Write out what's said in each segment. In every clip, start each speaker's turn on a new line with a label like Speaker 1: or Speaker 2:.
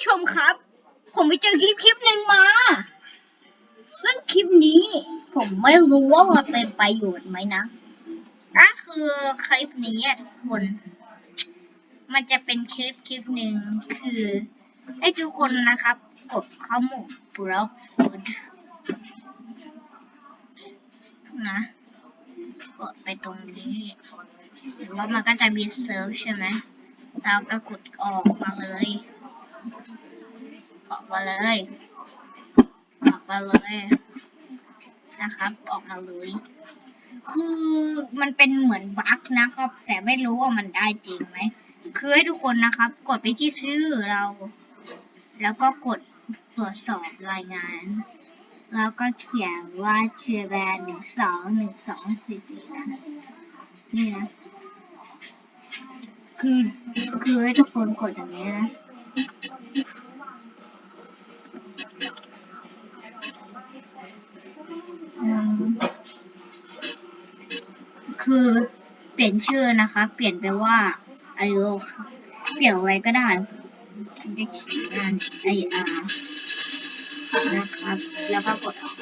Speaker 1: ผู้ชมครับ ผมไปเจอคลิปคลิปหนึ่งมา ซึ่งคลิปนี้ผมไม่รู้ว่ามันเป็นประโยชน์ไหมนะก็คือคลิปนี้อะทุกคน มันจะเป็นคลิปคลิปหนึ่งคือ ให้ทุกคนนะครับ กดข้อมูลบล็อกฟูดนะกดไปตรงนี้แล้วมันก็จะมีเซิร์ฟใช่ไหมเราก็กดออกมาเลย เลยออกมาเลยนะครับ ออกมาเลย คือมันเป็นเหมือนบั๊กนะครับ แต่ไม่รู้ว่ามันได้จริงไหมคือให้ทุกคนนะครับ กดไปที่ชื่อเรา แล้วก็กดตรวจสอบรายงาน แล้วก็เขียนว่าเชียร์แบนหนึ่งสองหนึ่งสองสี่สี่นะนี่นะคือคือให้ทุกคนกดอย่างนี้นะ คือเปลี่ยนชื่อนะคะ เปลี่ยนไปว่าไอโอเปลี่ยนอะไรก็ได้ผมจะเขียนงานไออาร์นะครับ แล้วก็กดออก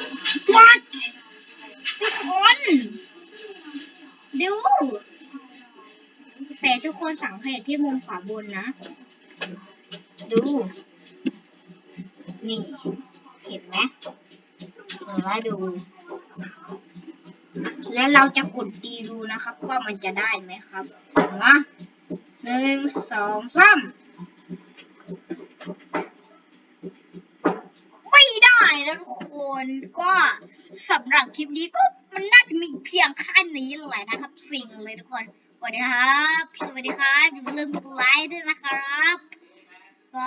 Speaker 1: What ทุกคนดูแต่ทุกคนสังเกตที่มุมขวาบนนะ ดู นี่ เห็นไหมเดี๋ยวมาดู แล้วเราจะกดดีดูนะครับ ว่ามันจะได้ไหมครับมาหนึ่งสองสามไม่ได้แล้วทุกคนก็สำหรับคลิปนี้ก็มันน่าจะมีเพียงแค่นี้แหละนะครับ สิ่งเลยทุกคนสวัสดีครับ สวัสดีครับอย่าลืมกดไลค์ด้วยนะครับ ก็